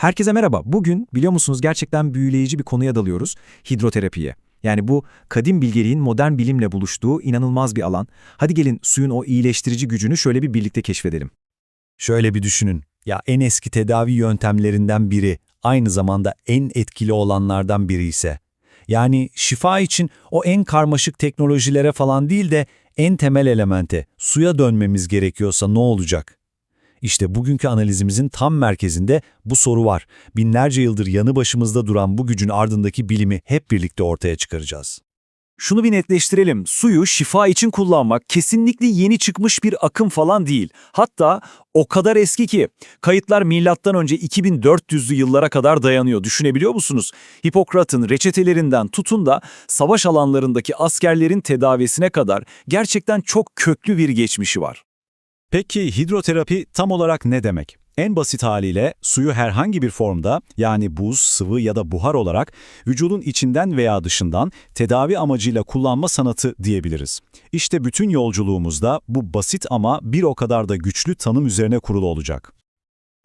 Herkese merhaba. Bugün biliyor musunuz gerçekten büyüleyici bir konuya dalıyoruz. Hidroterapiye. Yani bu kadim bilgeliğin modern bilimle buluştuğu inanılmaz bir alan. Hadi gelin suyun o iyileştirici gücünü şöyle bir birlikte keşfedelim. Şöyle bir düşünün. Ya en eski tedavi yöntemlerinden biri, aynı zamanda en etkili olanlardan biri ise. Yani şifa için o en karmaşık teknolojilere falan değil de en temel elemente, suya dönmemiz gerekiyorsa ne olacak? İşte bugünkü analizimizin tam merkezinde bu soru var. Binlerce yıldır yanı başımızda duran bu gücün ardındaki bilimi hep birlikte ortaya çıkaracağız. Şunu bir netleştirelim. Suyu şifa için kullanmak kesinlikle yeni çıkmış bir akım falan değil. Hatta o kadar eski ki kayıtlar milattan önce 2400'lü yıllara kadar dayanıyor. Düşünebiliyor musunuz? Hipokrat'ın reçetelerinden tutun da savaş alanlarındaki askerlerin tedavisine kadar gerçekten çok köklü bir geçmişi var. Peki hidroterapi tam olarak ne demek? En basit haliyle suyu herhangi bir formda yani buz, sıvı ya da buhar olarak vücudun içinden veya dışından tedavi amacıyla kullanma sanatı diyebiliriz. İşte bütün yolculuğumuzda bu basit ama bir o kadar da güçlü tanım üzerine kurulu olacak.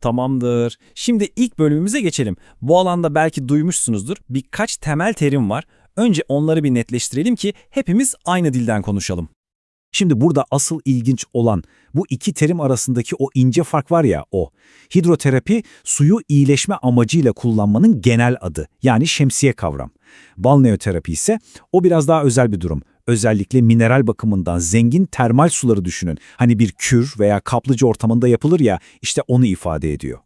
Tamamdır. Şimdi ilk bölümümüze geçelim. Bu alanda belki duymuşsunuzdur. Birkaç temel terim var. Önce onları bir netleştirelim ki hepimiz aynı dilden konuşalım. Şimdi burada asıl ilginç olan bu iki terim arasındaki o ince fark var ya o. Hidroterapi suyu iyileşme amacıyla kullanmanın genel adı yani şemsiye kavram. Balneoterapi ise o biraz daha özel bir durum. Özellikle mineral bakımından zengin termal suları düşünün. Hani bir kür veya kaplıca ortamında yapılır ya işte onu ifade ediyor.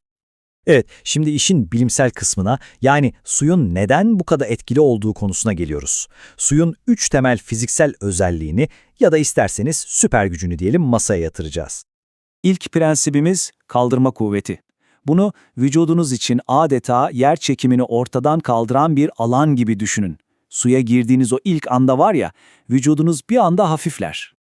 Evet, şimdi işin bilimsel kısmına yani suyun neden bu kadar etkili olduğu konusuna geliyoruz. Suyun üç temel fiziksel özelliğini ya da isterseniz süper gücünü diyelim masaya yatıracağız. İlk prensibimiz kaldırma kuvveti. Bunu vücudunuz için adeta yer çekimini ortadan kaldıran bir alan gibi düşünün. Suya girdiğiniz o ilk anda var ya, vücudunuz bir anda hafifler.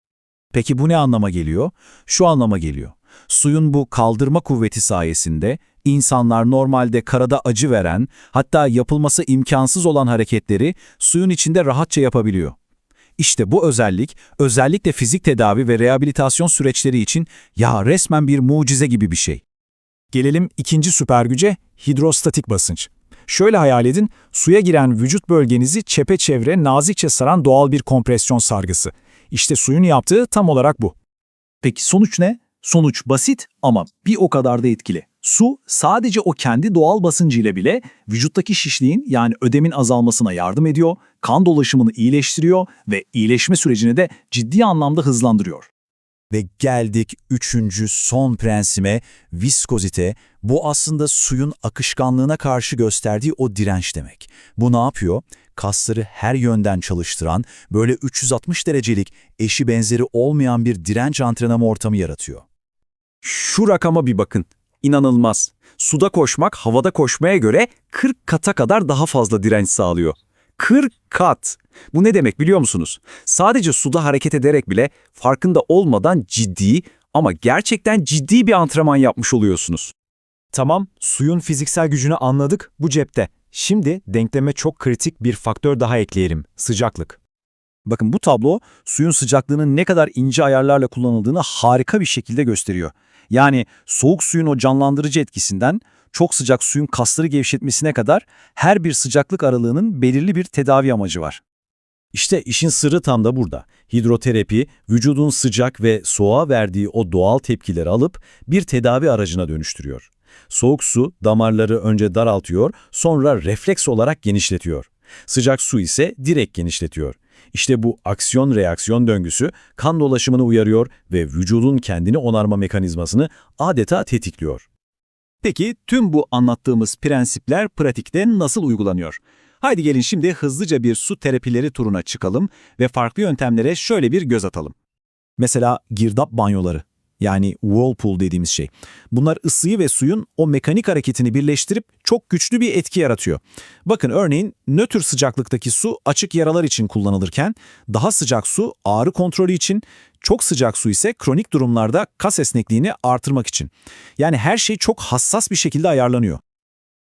Peki bu ne anlama geliyor? Şu anlama geliyor. Suyun bu kaldırma kuvveti sayesinde insanlar normalde karada acı veren, hatta yapılması imkansız olan hareketleri suyun içinde rahatça yapabiliyor. İşte bu özellik, özellikle fizik tedavi ve rehabilitasyon süreçleri için ya resmen bir mucize gibi bir şey. Gelelim ikinci süper güce, hidrostatik basınç. Şöyle hayal edin, suya giren vücut bölgenizi çepeçevre nazikçe saran doğal bir kompresyon sargısı. İşte suyun yaptığı tam olarak bu. Peki sonuç ne? Sonuç basit ama bir o kadar da etkili. Su sadece o kendi doğal basıncıyla bile vücuttaki şişliğin yani ödemin azalmasına yardım ediyor, kan dolaşımını iyileştiriyor ve iyileşme sürecini de ciddi anlamda hızlandırıyor. Ve geldik üçüncü son prensime, viskozite. Bu aslında suyun akışkanlığına karşı gösterdiği o direnç demek. Bu ne yapıyor? Kasları her yönden çalıştıran, böyle 360 derecelik, eşi benzeri olmayan bir direnç antrenmanı ortamı yaratıyor. Şu rakama bir bakın. İnanılmaz. Suda koşmak havada koşmaya göre 40 kata kadar daha fazla direnç sağlıyor. 40 kat. Bu ne demek biliyor musunuz? Sadece suda hareket ederek bile farkında olmadan ciddi ama gerçekten ciddi bir antrenman yapmış oluyorsunuz. Tamam, suyun fiziksel gücünü anladık, bu cepte. Şimdi denkleme çok kritik bir faktör daha ekleyelim, sıcaklık. Bakın bu tablo suyun sıcaklığının ne kadar ince ayarlarla kullanıldığını harika bir şekilde gösteriyor. Yani soğuk suyun o canlandırıcı etkisinden çok sıcak suyun kasları gevşetmesine kadar her bir sıcaklık aralığının belirli bir tedavi amacı var. İşte işin sırrı tam da burada. Hidroterapi, vücudun sıcak ve soğuğa verdiği o doğal tepkileri alıp bir tedavi aracına dönüştürüyor. Soğuk su damarları önce daraltıyor, sonra refleks olarak genişletiyor. Sıcak su ise direkt genişletiyor. İşte bu aksiyon-reaksiyon döngüsü kan dolaşımını uyarıyor ve vücudun kendini onarma mekanizmasını adeta tetikliyor. Peki tüm bu anlattığımız prensipler pratikte nasıl uygulanıyor? Haydi gelin şimdi hızlıca bir su terapileri turuna çıkalım ve farklı yöntemlere şöyle bir göz atalım. Mesela girdap banyoları yani whirlpool dediğimiz şey. Bunlar ısıyı ve suyun o mekanik hareketini birleştirip çok güçlü bir etki yaratıyor. Bakın örneğin nötr sıcaklıktaki su açık yaralar için kullanılırken daha sıcak su ağrı kontrolü için, çok sıcak su ise kronik durumlarda kas esnekliğini artırmak için. Yani her şey çok hassas bir şekilde ayarlanıyor.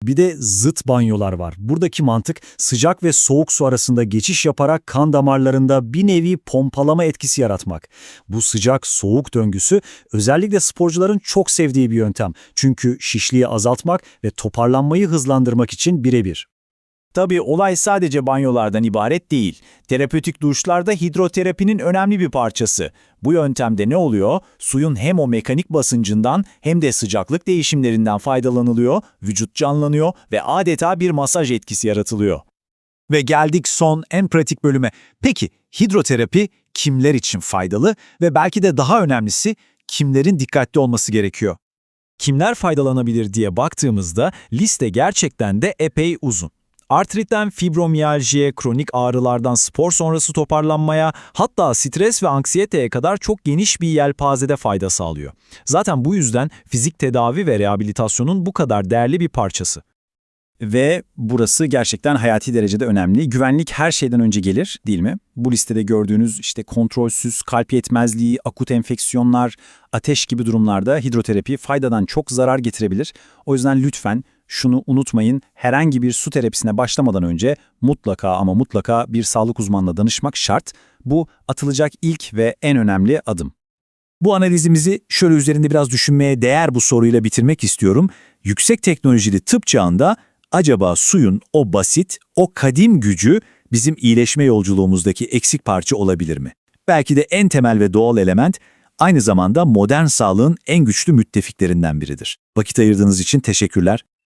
Bir de zıt banyolar var. Buradaki mantık sıcak ve soğuk su arasında geçiş yaparak kan damarlarında bir nevi pompalama etkisi yaratmak. Bu sıcak soğuk döngüsü özellikle sporcuların çok sevdiği bir yöntem. Çünkü şişliği azaltmak ve toparlanmayı hızlandırmak için birebir. Tabii olay sadece banyolardan ibaret değil. Terapötik duşlarda hidroterapinin önemli bir parçası. Bu yöntemde ne oluyor? Suyun hem o mekanik basıncından hem de sıcaklık değişimlerinden faydalanılıyor, vücut canlanıyor ve adeta bir masaj etkisi yaratılıyor. Ve geldik son en pratik bölüme. Peki hidroterapi kimler için faydalı ve belki de daha önemlisi kimlerin dikkatli olması gerekiyor? Kimler faydalanabilir diye baktığımızda liste gerçekten de epey uzun. Artritten fibromiyaljiye, kronik ağrılardan spor sonrası toparlanmaya, hatta stres ve anksiyeteye kadar çok geniş bir yelpazede fayda sağlıyor. Zaten bu yüzden fizik tedavi ve rehabilitasyonun bu kadar değerli bir parçası. Ve burası gerçekten hayati derecede önemli. Güvenlik her şeyden önce gelir değil mi? Bu listede gördüğünüz işte kontrolsüz kalp yetmezliği, akut enfeksiyonlar, ateş gibi durumlarda hidroterapi faydadan çok zarar getirebilir. O yüzden lütfen şunu unutmayın. Herhangi bir su terapisine başlamadan önce mutlaka ama mutlaka bir sağlık uzmanına danışmak şart. Bu atılacak ilk ve en önemli adım. Bu analizimizi şöyle üzerinde biraz düşünmeye değer bu soruyla bitirmek istiyorum. Yüksek teknolojili tıp çağında acaba suyun o basit, o kadim gücü bizim iyileşme yolculuğumuzdaki eksik parça olabilir mi? Belki de en temel ve doğal element aynı zamanda modern sağlığın en güçlü müttefiklerinden biridir. Vakit ayırdığınız için teşekkürler.